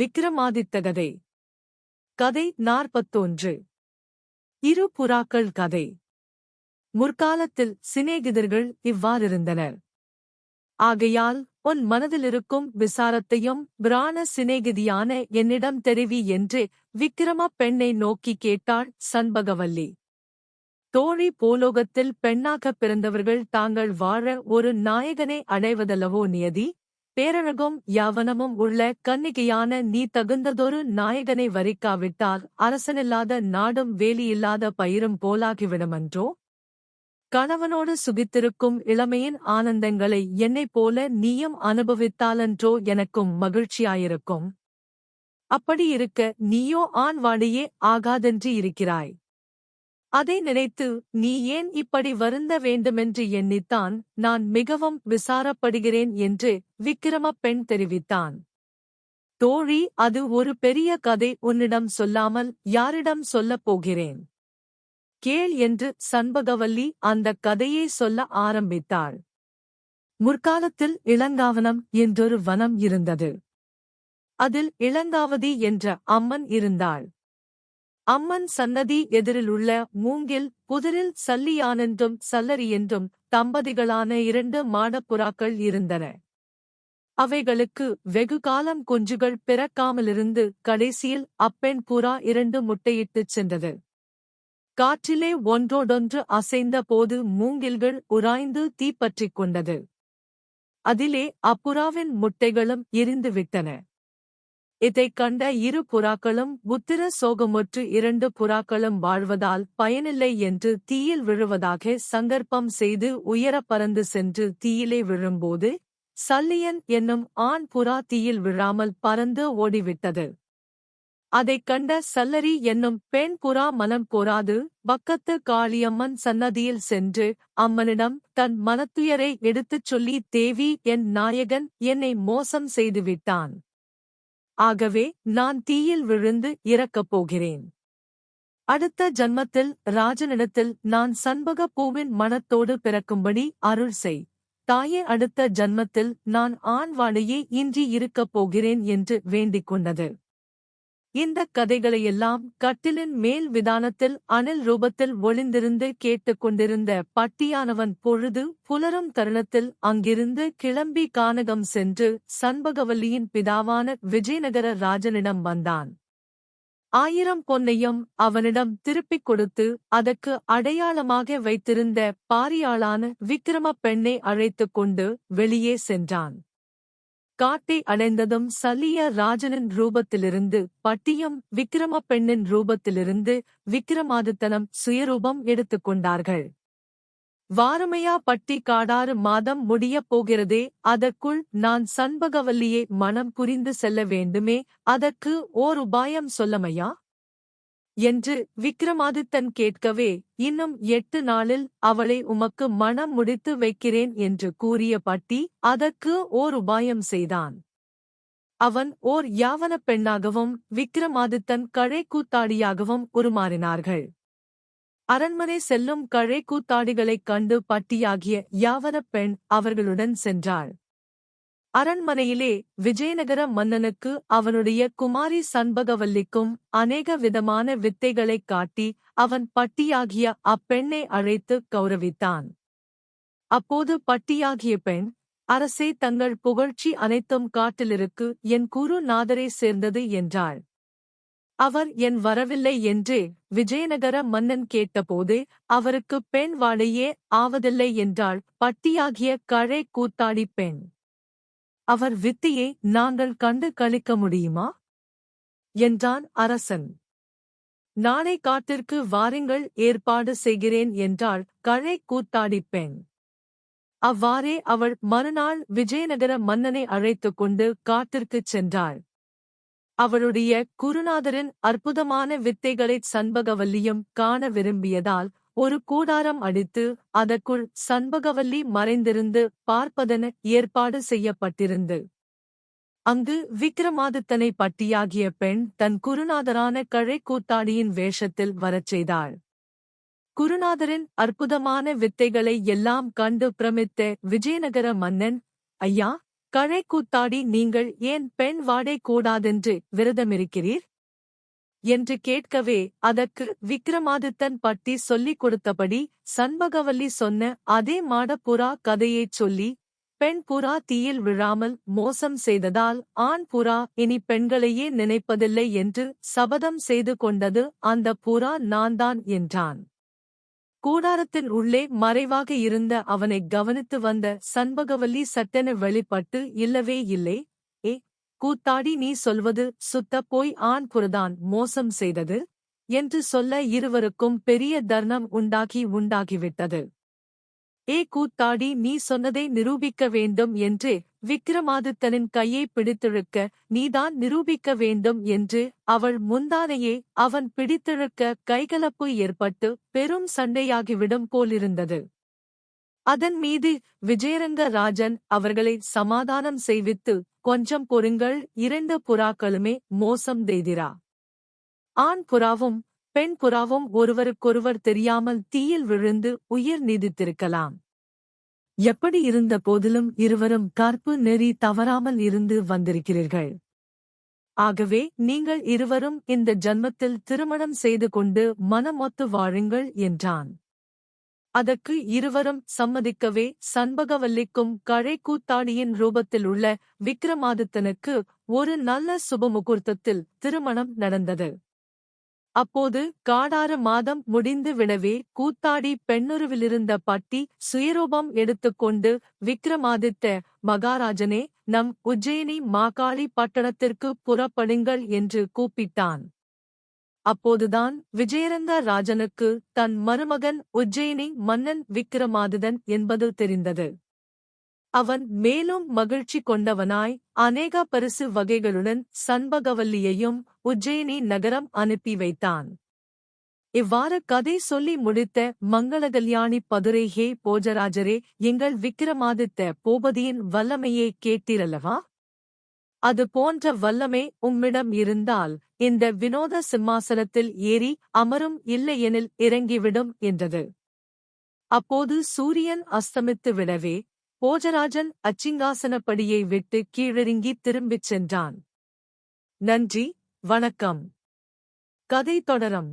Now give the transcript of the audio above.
விக்ரமாதித்த கதை கதை நாற்பத்தொன்று. இரு புறாக்கள் கதை. முற்காலத்தில் சிநேகிதர்கள் இவ்வாறிருந்தனர். ஆகையால் உன் மனதிலிருக்கும் விசாரத்தையும் பிராண சிநேகிதியான என்னிடம் தெரிவி என்று விக்கிரம பெண்ணை நோக்கி கேட்டாள் சண்பகவல்லி. தோழி போலோகத்தில் பெண்ணாகப் பிறந்தவர்கள் தாங்கள் வாழ ஒரு நாயகனை அடைவதல்லவோ நியதி? பேரழகும் யாவனமும் உள்ள கன்னிகையான நீ தகுந்ததொரு நாயகனை வரிக்காவிட்டால் அரசனில்லாத நாடும் வேலியில்லாத பயிரும் போலாகிவிடுமன்றோ? கணவனோடு சுகித்திருக்கும் இளமையின் ஆனந்தங்களை என்னைப் போல நீயும் அனுபவித்தாலன்றோ எனக்கும் மகிழ்ச்சியாயிருக்கும். அப்படியிருக்க நீயோ ஆண் வாடியே ஆகாதென்று இருக்கிறாய். அதை நினைத்து நீ ஏன் இப்படி வருந்த வேண்டுமென்று எண்ணித்தான் நான் மிகவும் விசாரப்படுகிறேன் என்று விக்கிரம பெண் தெரிவித்தான். தோழி அது ஒரு பெரிய கதை உன்னிடம் சொல்லாமல் யாரிடம் சொல்லப் போகிறேன்? கேள் என்று சண்பகவல்லி அந்தக் கதையை சொல்ல ஆரம்பித்தாள். முற்காலத்தில் இளங்காவனம் என்றொரு வனம் இருந்தது. அதில் இளங்காவதி என்ற அம்மன் இருந்தாள். அம்மன் சன்னதி எதிரிலுள்ள மூங்கில் புதிரில் சல்லியானென்றும் சல்லரி என்றும் தம்பதிகளான இரண்டு மாடப்புறாக்கள் இருந்தன. அவைகளுக்கு வெகு காலம் குஞ்சுகள் பிறக்காமலிருந்து கடைசியில் அப்பெண் புறா இரண்டு முட்டையிட்டுச் சென்றது. காற்றிலே ஒன்றோடொன்று அசைந்த போது மூங்கில்கள் உராய்ந்து தீப்பற்றிக் கொண்டது. அதிலே அப்புறாவின் முட்டைகளும் எரிந்துவிட்டன. இதைக் கண்ட இரு புறாக்களும் உத்திர சோகமுற்று இரண்டு புறாக்களும் வாழ்வதால் பயனில்லை என்று தீயில் விழுவதாக சங்கற்பம் செய்து உயர பறந்து சென்று தீயிலே விழும்போது சல்லியன் என்னும் ஆண் புறா தீயில் விழாமல் பறந்து ஓடிவிட்டது. அதைக் கண்ட சல்லரி என்னும் பெண் புறா மனம் கோராது பக்கத்து காளியம்மன் சன்னதியில் சென்று அம்மனிடம் தன் மனத்துயரை எடுத்துச் சொல்லி தேவி என் நாயகன் என்னை மோசம் செய்துவிட்டான். ஆகவே நான் தீயில் விழுந்து இறக்கப் போகிறேன். அடுத்த ஜன்மத்தில் ராஜனிடத்தில் நான் சண்பக பூவின் மனத்தோடு பிறக்கும்படி அருள் செய். தாயே அடுத்த ஜன்மத்தில் நான் ஆண்வாளையே இன்றி இருக்கப் போகிறேன் என்று வேண்டிக் கொண்டது. இந்தக் கதைகளையெல்லாம் கட்டிலின் மேல் விதானத்தில் அணில் ரூபத்தில் ஒளிந்திருந்து கேட்டுக்கொண்டிருந்த பட்டியானவன் பொழுது புலரும் தருணத்தில் அங்கிருந்து கிளம்பி கானகம் சென்று சண்பகவல்லியின் பிதாவான விஜயநகர ராஜனிடம் வந்தான். ஆயிரம் பொன்னையும் அவனிடம் திருப்பிக் கொடுத்து அதற்கு அடையாளமாக வைத்திருந்த பாரியாளான விக்கிரம பெண்ணை அழைத்துக் கொண்டு வெளியே சென்றான். காட்டை அடைந்ததும் சலிய ராஜனின் ரூபத்திலிருந்து பட்டியம் விக்கிரம பெண்ணின் ரூபத்திலிருந்து விக்கிரமாதித்தனம் சுயரூபம் எடுத்துக்கொண்டார்கள் வாரமையா பட்டி காடாறு மாதம் முடியப் போகிறதே அதற்குள் நான் சண்பகவல்லியை மனம் புரிந்து செல்ல வேண்டுமே அதற்கு ஓர் உபாயம் சொல்லமையா? என்று விக்ரமாதித்தன் கேட்கவே இன்னும் எட்டு நாளில் அவளை உமக்கு மனம் முடித்து வைக்கிறேன் என்று கூறிய பட்டி அதற்கு ஓர் உபாயம் செய்தான். அவன் ஓர் யாவனப் பெண்ணாகவும் விக்ரமாதித்தன் கழைக்கூத்தாடியாகவும் உருமாறினார்கள். அரண்மனை செல்லும் கழைக்கூத்தாடிகளைக் கண்டு பட்டியாகிய யாவனப் பெண் அவர்களுடன் சென்றாள். அரண்மனையிலே விஜயநகர மன்னனுக்கு அவனுடைய குமாரி சண்பகவல்லிக்கும் அநேக விதமான வித்தைகளைக் காட்டி அவன் பட்டியாகிய அப்பெண்ணை அழைத்து கௌரவித்தான். அப்போது பட்டியாகிய பெண் அரசே தங்கள் புகழ்ச்சி அனைத்தும் காட்டிலிருக்கு என் குரு நாதரே சேர்ந்தது என்றாள். அவர் என் வரவில்லை என்றே விஜயநகர மன்னன் கேட்டபோது அவருக்கு பெண் வாழையே ஆவதில்லை என்றாள் பட்டியாகிய கழை கூத்தாடி பெண். அவர் வித்தியை நாங்கள் கண்டு கழிக்க முடியுமா? என்றான் அரசன். நாளை காட்டிற்கு வாருங்கள் ஏற்பாடு செய்கிறேன் என்றாள் கழை கூத்தாடி பெண் அவ்வாறே அவள் மறுநாள் விஜயநகர மன்னனை அழைத்துக் கொண்டு காட்டிற்குச் சென்றாள். அவளுடைய குருநாதரின் அற்புதமான வித்தைகளைச் சண்பகவல்லியும் காண விரும்பியதால் ஒரு கூடாரம் அடித்து அதற்குள் சண்பகவல்லி மறைந்திருந்து பார்ப்பதென ஏற்பாடு செய்யப்பட்டிருந்து. அங்கு விக்ரமாதித்தனை பட்டியாகிய பெண் தன் குருநாதரான கழை கூத்தாடியின் வேஷத்தில் வரச் செய்தாள். குருநாதரின் அற்புதமான வித்தைகளை எல்லாம் கண்டு பிரமித்த விஜயநகர மன்னன் ஐயா கழை கூத்தாடி நீங்கள் ஏன் பெண் வாடை கூடாதென்று விரதமிருக்கிறீர்? என்று கேட்கவே அதற்கு விக்ரமாதித்தன் பட்டி சொல்லிக் கொடுத்தபடி சண்பகவல்லி சொன்ன அதே மாடப்புறா கதையைச் சொல்லி பெண் புறா தீயில் விழாமல் மோசம் செய்ததால் ஆண் புறா இனி பெண்களையே நினைப்பதில்லை என்று சபதம் செய்து கொண்டது அந்த புறா நான்தான் என்றான். கூடாரத்தின் உள்ளே மறைவாக இருந்த அவனை கவனித்து வந்த சண்பகவல்லி சட்டென வெளிப்பட்டு இல்லவே இல்லை கூத்தாடி நீ சொல்வது சுத்த போய் ஆண் புறதான் மோசம் செய்தது என்று சொல்ல இருவருக்கும் பெரிய தர்ணம் உண்டாகி உண்டாகிவிட்டது. ஏ கூத்தாடி நீ சொன்னதை நிரூபிக்க வேண்டும் என்று விக்ரமாதித்தனின் கையை பிடித்திழுக்க நீதான் நிரூபிக்க வேண்டும் என்று அவள் முந்தானையே அவன் பிடித்திழுக்க கைகலப்பு ஏற்பட்டு பெரும் சண்டையாகிவிடும் போலிருந்தது. அதன் மீது விஜயரங்க ராஜன் அவர்களை சமாதானம் செய்வித்து கொஞ்சம் பொறுங்கள் இரண்டு புறாக்களுமே மோசம் தேதிரா ஆண் புறாவும் பெண் புறாவும் ஒருவருக்கொருவர் தெரியாமல் தீயில் விழுந்து உயிர் நீதித்திருக்கலாம். எப்படி இருந்த போதிலும் இருவரும் கற்பு நெறி தவறாமல் இருந்து வந்திருக்கிறீர்கள். ஆகவே நீங்கள் இருவரும் இந்த ஜன்மத்தில் திருமணம் செய்து கொண்டு மனமொத்து வாழுங்கள் என்றான். அதற்கு இருவரும் சம்மதிக்கவே சண்பகவல்லிக்கும் கழைக்கூத்தாடியின் ரூபத்தில் உள்ள விக்ரமாதித்தனுக்கு ஒரு நல்ல சுபமுகூர்த்தத்தில் திருமணம் நடந்தது. அப்போது காடாறு மாதம் முடிந்து விடவே கூத்தாடி பெண்ணுருவிலிருந்த பட்டி சுயரூபம் எடுத்துக்கொண்டு விக்ரமாதித்த மகாராஜனே நம் உஜ்ஜயினி மாகாளி பட்டணத்திற்கு புறப்படுங்கள் என்று கூப்பிட்டான். அப்போதுதான் விஜயரங்க ராஜனுக்கு தன் மருமகன் உஜ்ஜயினி மன்னன் விக்ரமாதிதன் என்பது தெரிந்தது. அவன் மேலும் மகிழ்ச்சி கொண்டவனாய் அநேக பரிசு வகைகளுடன் சண்பகவல்லியையும் உஜ்ஜயினி நகரம் அனுப்பி வைத்தான். இவ்வாறு கதை சொல்லி முடித்த மங்களகல்யாணி பதுரை ஹே போஜராஜரே எங்கள் விக்கிரமாதித்த பூபதியின் வல்லமையை கேட்டீரல்லவா? அது போன்ற வல்லமை உம்மிடம் இருந்தால் இந்த வினோத சிம்மாசனத்தில் ஏறி அமரும் இல்லையெனில் இறங்கிவிடும் என்றது. அப்போது சூரியன் அஸ்தமித்து விடவே போஜராஜன் அச்சிங்காசனப்படியை விட்டு கீழிறங்கி திரும்பிச் சென்றான். நன்றி வணக்கம். கதை தொடரும்.